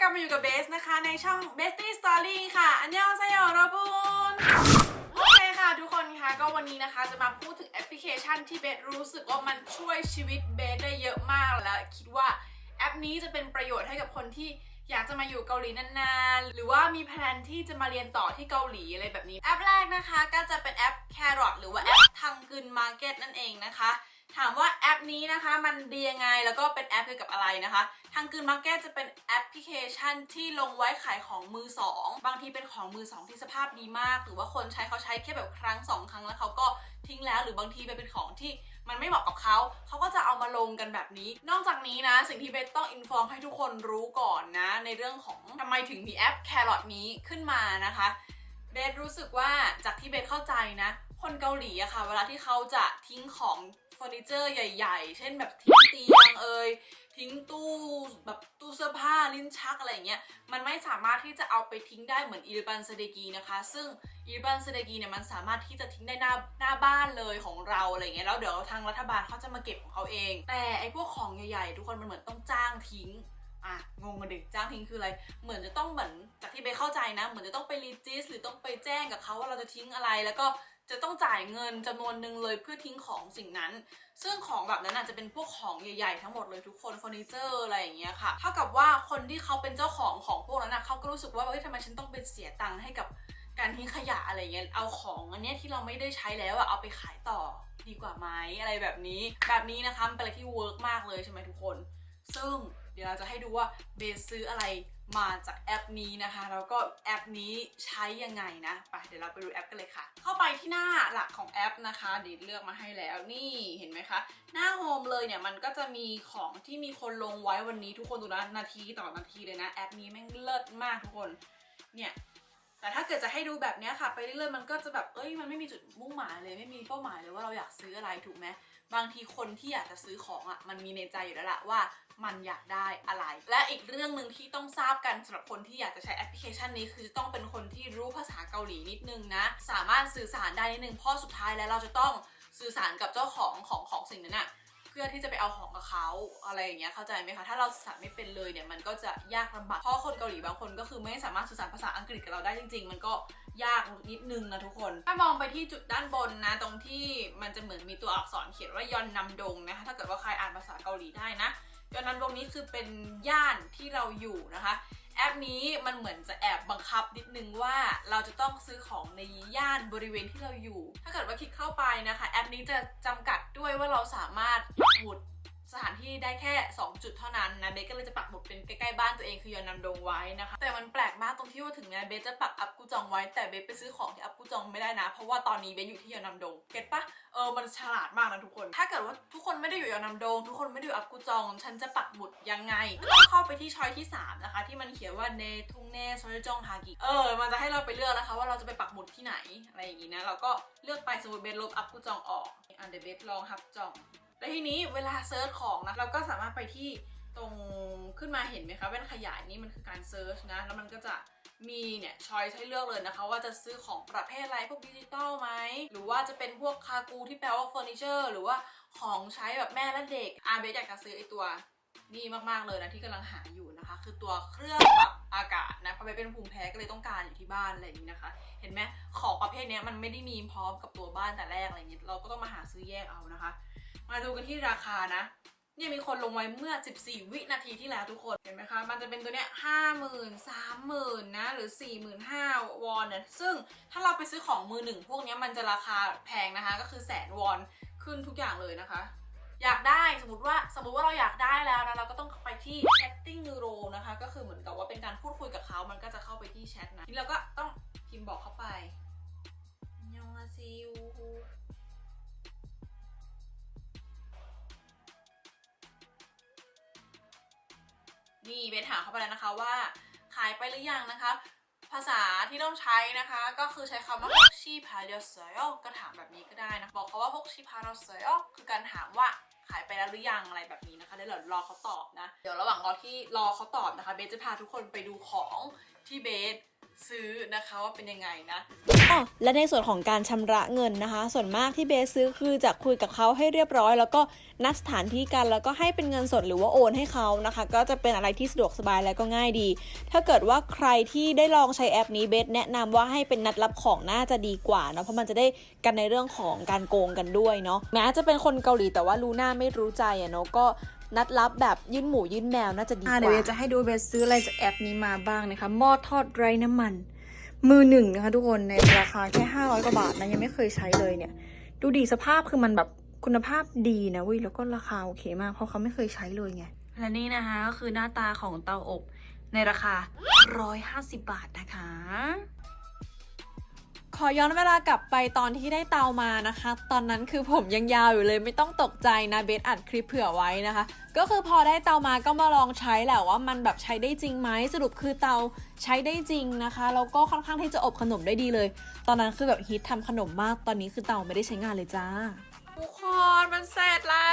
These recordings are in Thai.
กลับมาอยู่กับเบสนะคะ ในช่อง Bestie Story ค่ะ อันยองเซโยโรบุนโอเคค่ะทุกคนคะก็วันนี้นะคะจะมาพูดถึงแอปพลิเคชันที่เบสรู้สึกว่ามันช่วยชีวิตเบสได้เยอะมากและคิดว่าแอปนี้จะเป็นประโยชน์ให้กับคนที่อยากจะมาอยู่เกาหลีนานๆ หรือว่ามีแพลนที่จะมาเรียนต่อที่เกาหลีอะไรแบบนี้ แอปแรกนะคะก็จะเป็นแอป Carrot หรือว่าแอปทังกึน Market นั่นเองนะคะ ถามว่าแอปนี้นะคะมันดียังไงแล้วก็เป็นแอปเกี่ยวกับอะไรนะคะ ทางกึนมาร์เก็ตจะเป็นแอปพลิเคชันที่ลงไว้ขายของมือสองบางทีเป็นของมือสองที่สภาพดีมาก หรือว่าคนใช้เขาใช้แค่แบบครั้งสองครั้งแล้วเขาก็ทิ้งแล้วหรือบางทีไปเป็นของที่มันไม่เหมาะกับเขา เขาก็จะเอามาลงกันแบบนี้ นอกจากนี้นะ สิ่งที่เบสต้องอินฟอร์มให้ทุกคนรู้ก่อนนะ ในเรื่องของทำไมถึงมีแอป Carrot นี้ขึ้นมานะคะเบสรู้สึกว่าจากที่เบสเข้าใจนะ คนเกาหลีอะค่ะ เวลาที่เขาจะทิ้งของ อร์นิเจอร์ใหญ่ ๆ เช่นแบบทิ้งเตียงเอ่ยทิ้งตู้แบบตู้เสื้อผ้าลิ้นชักอะไรอย่างเงี้ยมันไม่สามารถที่จะเอาไปทิ้งได้เหมือนอิริบันเซเดกีนะคะ ซึ่งอิริบันเซเดกีเนี่ยมันสามารถที่จะทิ้งได้หน้าหน้าบ้านเลยของเราอะไรเงี้ยแล้วเดี๋ยวทางรัฐบาลเขาจะมาเก็บของเขาเอง แต่ไอ้พวกของใหญ่ๆ ทุกคนมันเหมือนต้องจ้างทิ้งอะงงกันดิจ้างทิ้งคืออะไร เหมือนจะต้องเหมือนจากที่เบสเข้าใจนะ เหมือนจะต้องไปรีจิสหรือต้องไปแจ้งกับเขาว่าเราจะทิ้งอะไรแล้วก็ จะต้องจ่ายเงินจำนวนหนึ่งเลยเพื่อทิ้งของสิ่งนั้น ซึ่งของแบบนั้นอาจจะเป็นพวกของใหญ่ๆทั้งหมดเลยทุกคนเฟอร์นิเจอร์อะไรอย่างเงี้ยค่ะเท่ากับว่าคนที่เขาเป็นเจ้าของของพวกนั้นนะเขาก็รู้สึกว่าเฮ้ยทำไมฉันต้องไปเสียตังค์ให้กับการทิ้งขยะอะไรเงี้ยเอาของอันเนี้ยที่เราไม่ได้ใช้แล้วอะเอาไปขายต่อดีกว่าไหมอะไรแบบนี้ แบบนี้นะคะเป็นอะไรที่เวิร์กมากเลยใช่ไหมทุกคน ซึ่งเดี๋ยวเราจะให้ดูว่าเบสซื้ออะไร มาจากแอปนี้นะคะ แล้วก็แอปนี้ใช้ยังไงนะไปเดี๋ยวเราไปดูแอปกันเลยค่ะ เข้าไปที่หน้าหลักของแอปนะคะเดี๋ยวเลือกมาให้แล้วนี่เห็นไหมคะ หน้าโฮมเลยเนี่ยมันก็จะมีของที่มีคนลงไว้วันนี้ทุกคนดูนะนาทีต่อนาทีเลยนะ แอปนี้แม่งเลิศมากทุกคนเนี่ย แต่ถ้าเกิดจะให้ดูแบบนี้ค่ะไปเรื่อยๆมันก็จะแบบเอ้ยมันไม่มีจุดมุ่งหมายเลยไม่มีเป้าหมายเลยว่าเราอยากซื้ออะไรถูกไหมบางทีคนที่อยากจะซื้อของอะ่ะมันมีในใจอยู่แล้วละว่ามันอยากได้อะไร และอีกเรื่องหนึ่งที่ต้องทราบกันสำหรับคนที่อยากจะใช้แอปพลิเคชันนี้ คือจะต้องเป็นคนที่รู้ภาษาเกาหลีนิดนึงนะ สามารถสื่อสารได้นิดนึงเพราะสุดท้ายแล้วเราจะต้องสื่อสารกับเจ้าของของของสิ่งนั้นอะ เพื่อที่จะไปเอาของกับเขาอะไรอย่างเงี้ยเข้าใจไหมคะถ้าเราสื่อสารไม่เป็นเลยเนี่ยมันก็จะยากลำบากเพราะคนเกาหลีบางคนก็คือไม่สามารถสื่อสารภาษาอังกฤษกับเราได้จริง ๆ มันก็ยากนิดนึงนะทุกคน ถ้ามองไปที่จุดด้านบนนะ ตรงที่มันจะเหมือนมีตัวอักษรเขียนว่ายอนนำดงนะคะถ้าเกิดว่าใครอ่านภาษาเกาหลีได้นะยอนนำดงนี้คือเป็นย่านที่เราอยู่นะคะ แอปนี้มันเหมือนจะแอบบังคับนิดนึงว่าเราจะต้องซื้อของในย่านบริเวณที่เราอยู่ ถ้าเกิดว่าคลิกเข้าไปนะคะ แอปนี้จะจำกัดด้วยว่าเราสามารถหมุด สถานที่ได้แค่ 2 จุดเท่านั้นนะเบสก็เลยจะปักหมุดเป็นใกล้ๆบ้านตัวเองคือยอนนำดงไว้นะคะแต่มันแปลกมากตรงที่ว่าถึงแม้เบสจะปักอัพกูจองไว้แต่เบสไปซื้อของที่อัพกูจองไม่ได้นะ เพราะว่าตอนนี้เบสอยู่ที่ยอนนำดงเก็ตปะเออมันฉลาดมากนะทุกคน ถ้าเกิดว่าทุกคนไม่ได้อยู่ยอนนำดง ทุกคนไม่ได้อยู่อัพกูจองฉันจะปักหมุดยังไงก็ต้องเข้าไปที่ชอยที่สามนะคะ ที่มันเขียนว่าเนทุงเนซอยจองฮากิเออมันจะให้เราไปเลือกนะคะว่าเราจะไปปักหมุดที่ไหนอะไรอย่างงี้นะเราก็เลือกไปสมมติเบสลบอัพกูจองออกอะเดี๋ยวเบสลองฮับจอง แล้วทีนี้เวลาเซิร์ชของนะเราก็สามารถไปที่ตรงขึ้นมาเห็นไหมคะแว่นขยายนี่มันคือการเซิร์ชนะ แล้วมันก็จะมีเนี่ยชอยให้เลือกเลยนะคะ ว่าจะซื้อของประเภทอะไรพวกดิจิตอลไหม หรือว่าจะเป็นพวกคากูที่แปลว่าเฟอร์นิเจอร์หรือว่าของใช้แบบแม่และเด็กอาเบสอยากจะซื้อไอตัวนี่มากๆเลยนะที่กำลังหาอยู่นะคะ คือตัวเครื่องปรับอากาศนะเพราะเบสเป็นภูมิแพ้ก็เลยต้องการอยู่ที่บ้านอะไรอย่างนี้นะคะ เห็นไหมของประเภทนี้มันไม่ได้มีพร้อมกับตัวบ้านแต่แรกอะไรอย่างเงี้เราก็ต้องมาหาซื้อแยกเอานะคะ มาดูกันที่ราคานะเนี่ยมีคนลงไว้เมื่อ 14 วินาทีที่แล้วทุกคนเห็นไหมคะ มันจะเป็นตัวเนี้ยห้าหมื่นสามหมื่นนะหรือ4 5 0 0 0วอนนะซึ่งถ้าเราไปซื้อของมือหนึ่งพวกเนี้ยมันจะราคาแพงนะคะ ก็คือแสนวอนขึ้นทุกอย่างเลยนะคะ อยากได้สมมติว่าสมมติว่าเราอยากได้แล้วนะเราก็ต้องไปที่ chatting neuro นะคะ ก็คือเหมือนกับว่าเป็นการพูดคุยกับเขา มันก็จะเข้าไปที่แชทนะที่เราก็ต้องพิมพ์บอกเข้าไปยองอาซิว นี่เบสถามเข้าไปแล้วนะคะว่าขายไปหรือยังนะคะ ภาษาที่ต้องใช้นะคะ ก็คือใช้คำว่าฮกชีพาเดเซโอก็ถามแบบนี้ก็ได้นะ บอกเขาว่าฮกชีพาเดเซโอคือการถามว่าขายไปแล้วหรือยังอะไรแบบนี้นะคะเดี๋ยวรารอเขาตอบนะ เดี๋ยวระหว่างรอที่รอเขาตอบนะคะ เบสจะพาทุกคนไปดูของ ที่เบสซื้อนะคะว่าเป็นยังไงนะอ๋อและในส่วนของการชำระเงินนะคะ ส่วนมากที่เบสซื้อคือจะคุยกับเขาให้เรียบร้อย แล้วก็นัดสถานที่กันแล้วก็ให้เป็นเงินสดหรือว่าโอนให้เขานะคะ ก็จะเป็นอะไรที่สะดวกสบายและก็ง่ายดี ถ้าเกิดว่าใครที่ได้ลองใช้แอปนี้เบสแนะนำว่าให้เป็นนัดรับของน่าจะดีกว่าเนาะเพราะมันจะได้กันในเรื่องของการโกงกันด้วยเนาะแม้จะเป็นคนเกาหลีแต่ว่ารู้หน้าไม่รู้ใจอะเนาะก็ นัดรับแบบยื่นหมูยื่นแมวน่าจะดีกอ่าว่าเดี๋ยวเบสจะให้ดูเบสซื้ออะไรจากแอปนี้มาบ้างนะคะหม้อทอดไร้น้ำมัน มือหนึ่งนะคะทุกคนในราคาแค่ 500 กว่าบาทนะยังไม่เคยใช้เลยเนี่ย ดูดีสภาพคือมันแบบคุณภาพดีนะเว้ยแล้วก็ราคาโอเคมากเพราะเขาไม่เคยใช้เลยไงและนี่นะคะก็คือหน้าตาของเตาอบในราคา 150 บาทนะคะ ขอย้อนเวลากลับไปตอนที่ได้เตามานะคะ ตอนนั้นคือผมยังยาวอยู่เลยไม่ต้องตกใจนะเบสอัดคลิปเผื่อไว้นะคะ ก็คือพอได้เตามาก็มาลองใช้แหละว่ามันแบบใช้ได้จริงไหมสรุปคือเตาใช้ได้จริงนะคะแล้วก็ค่อนข้างที่จะอบขนมได้ดีเลย ตอนนั้นคือแบบฮิตทำขนมมากตอนนี้คือเตาไม่ได้ใช้งานเลยจ้าทุกคนมันเสร็จแล้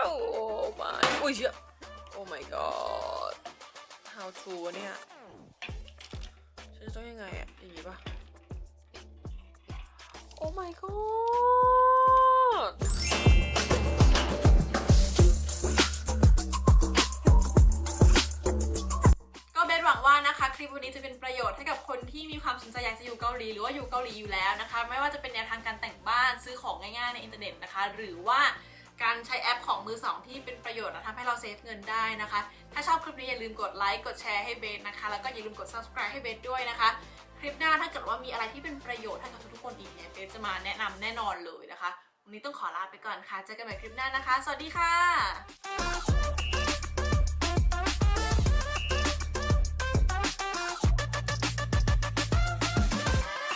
วโอ้ my อุ้ยเชี่ยโอ้ my god how to วะเนี่ยฉันจะต้องยังไงอะอย่างงี้ปะ โอ้ my god ก็เบสหวังว่านะคะ คลิปวันนี้จะเป็นประโยชน์ให้กับคนที่มีความสนใจอยากจะอยู่เกาหลีหรือว่าอยู่เกาหลีอยู่แล้วนะคะ ไม่ว่าจะเป็นแนวทางการแต่งบ้านซื้อของง่ายๆในอินเทอร์เน็ตนะคะ หรือว่าการใช้แอปของมือสองที่เป็นประโยชน์และทำให้เราเซฟเงินได้นะคะ ถ้าชอบคลิปนี้อย่าลืมกดไลค์กดแชร์ให้เบสนะคะ แล้วก็อย่าลืมกด subscribe ให้เบสด้วยนะคะ ลิปหน้าถ้าเกิดว่ามีอะไรที่เป็นประโยชน์ให้กับทุกๆคนอีกเนี่ยเบฟจะมาแนะนำแน่นอนเลยนะคะ วันนี้ต้องขอลาไปก่อนค่ะ เจอกันใหม่คลิปหน้านะคะ สวัสดีค่ะ